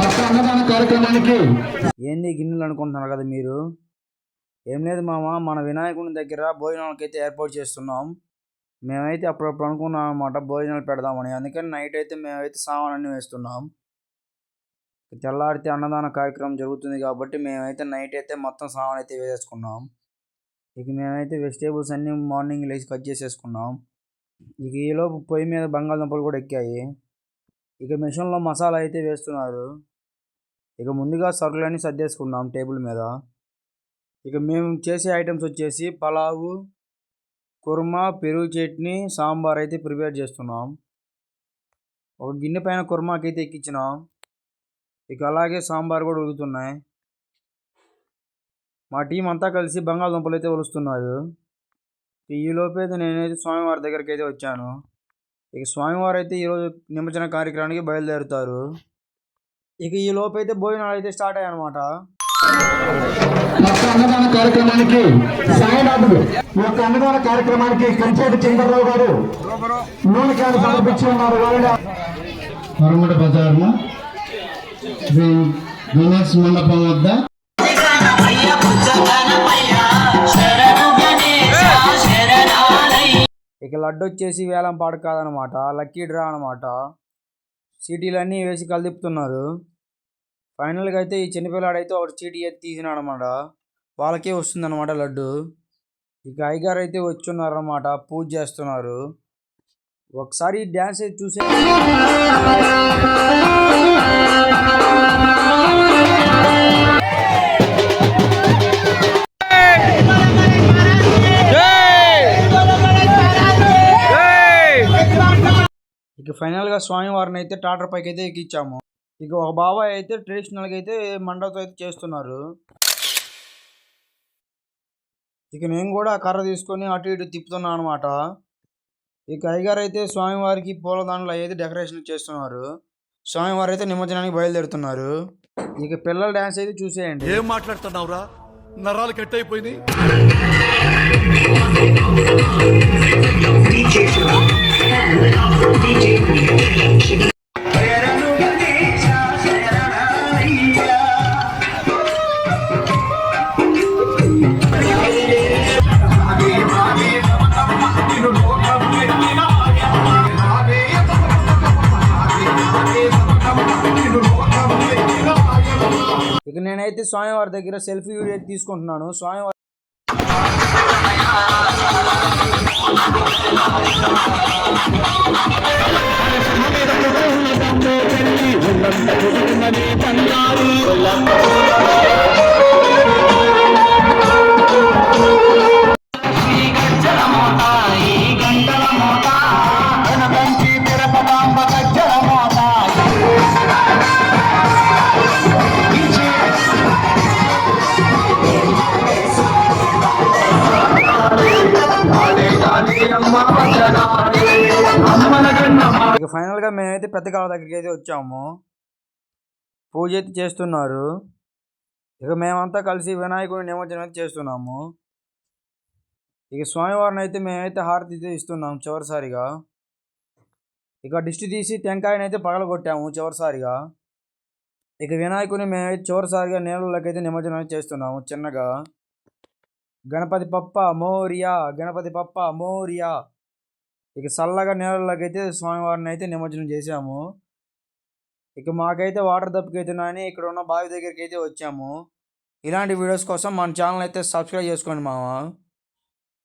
అన్నదాన కార్యక్రమానికి. ఏంది గిన్నెలు అనుకుంటున్నారు కదా మీరు? ఏం లేదు మామ మన వినాయకుని దగ్గర భోజనాలకి అయితే ఏర్పాటు చేస్తున్నాం. మేమైతే అప్పుడప్పుడు అనుకున్నాం అనమాట భోజనాలు పెడదామని. అందుకని నైట్ అయితే మేమైతే సామాన్లన్నీ వేస్తున్నాం. తెల్లారితే అన్నదాన కార్యక్రమం జరుగుతుంది కాబట్టి మేమైతే నైట్ అయితే మొత్తం సామాన్ అయితే వేసేసుకున్నాం. ఇక మేమైతే వెజిటేబుల్స్ అన్నీ మార్నింగ్ లేచి కట్ చేసేసుకున్నాం. ఇక ఈలోపు పొయ్యి మీద బంగాళదుంపలు కూడా ఎక్కాయి. ఇక మిషన్లో మసాలా అయితే వేస్తున్నారు. ఇక ముందుగా సరుకులన్నీ సర్దేసుకున్నాం టేబుల్ మీద. ఇక మేము చేసే ఐటమ్స్ వచ్చేసి పలావు కుర్మా పెరుగు చట్నీ సాంబార్ అయితే ప్రిపేర్ చేస్తున్నాం. ఒక గిన్నె పైన కుర్మాకి అయితే ఎక్కించినాం. ఇక అలాగే సాంబార్ కూడా ఉడుకుతున్నాయి. మా టీం అంతా కలిసి బంగాళదుంపలు అయితే ఒలుస్తున్నారు. ఈలోపు అయితే నేనైతే స్వామివారి దగ్గరికి అయితే వచ్చాను. ఇక స్వామివారు అయితే ఈరోజు నిమజ్జన కార్యక్రమానికి బయలుదేరుతారు. ఇక ఈ లోపు అయితే భోజనాలు అయితే స్టార్ట్ అయ్యాయి అనమాట అన్నదాన కార్యక్రమానికి సాయినాథుడు ఈ యొక్క అన్నదాన కార్యక్రమానికి కంచేటి చంద్రరావు గారు నూనె క్యాన్ సమర్పించి ఉన్నారు. వాళ్ళ మరమట బజార్లో శ్రీ గణేష్ మండపం వద్ద ఇక లడ్డు వచ్చేసి వేలం పాడు కాదనమాట. లక్కీ డ్రా అనమాట. చీటీలన్నీ వేసి కలిదిప్పుతున్నారు ఫైనల్గా అయితే ఈ చిన్నపిల్లాడైతే ఒకటి చీటీ అయితే తీసినాడు అనమాట వాళ్ళకే వస్తుందన్నమాట లడ్డు. ఇక అయ్యగారు అయితే వచ్చున్నారనమాట. పూజ చేస్తున్నారు. ఒకసారి డ్యాన్స్ అయితే చూసే ఇక ఫైనల్గా స్వామివారిని అయితే టాటర్ పైకి అయితే ఎక్కించాము ఇక ఒక బాబాయ్ అయితే ట్రెడిషనల్గా అయితే మండపం అయితే చేస్తున్నారు. ఇక నేను కూడా కర్ర తీసుకొని అటు ఇటు తిప్పుతున్నాను అనమాట ఇక అయ్యగారు అయితే స్వామివారికి పూలదండలు అయితే డెకరేషన్ చేస్తున్నారు. స్వామివారు అయితే నిమజ్జనానికి బయలుదేరుతున్నారు. ఇక పిల్లల డ్యాన్స్ అయితే చూసేయండి. ఏం మాట్లాడుతున్నావురా? నరాలు కట్ అయిపోయినాయి ఇక నేనైతే స్వామివారి దగ్గర సెల్ఫీ వీడియో తీసుకుంటున్నాను. స్వామివారి ఉన్నంత కుటుంబమే బంగారు ఇక ఫైనల్గా మేమైతే పెద్ద కాళ్ళ దగ్గరికి అయితే వచ్చాము. పూజ అయితే చేస్తున్నారు. ఇక మేమంతా కలిసి వినాయకుడి నిమజ్జనం అయితే చేస్తున్నాము. ఇక స్వామివారిని అయితే మేమైతే హారతి అయితే చివరిసారిగా. ఇక దిష్టి తీసి టెంకాయని అయితే పగలగొట్టాము చివరిసారిగా. ఇక వినాయకుని మేమైతే చివరిసారిగా నీళ్ళలోకి అయితే నిమజ్జనం చేస్తున్నాము చిన్నగా. గణపతి పప్ప మోరియా గణపతి పప్ప మోరియా. ఇక చల్లగా నీళ్ళలోకి అయితే స్వామివారిని అయితే నిమజ్జనం చేశాము. ఇక మాకైతే వాటర్ దప్పుకైతున్నాయని ఇక్కడ ఉన్న బావి దగ్గరికి అయితే వచ్చాము. ఇలాంటి వీడియోస్ కోసం మన ఛానల్ అయితే సబ్స్క్రైబ్ చేసుకోండి మామ.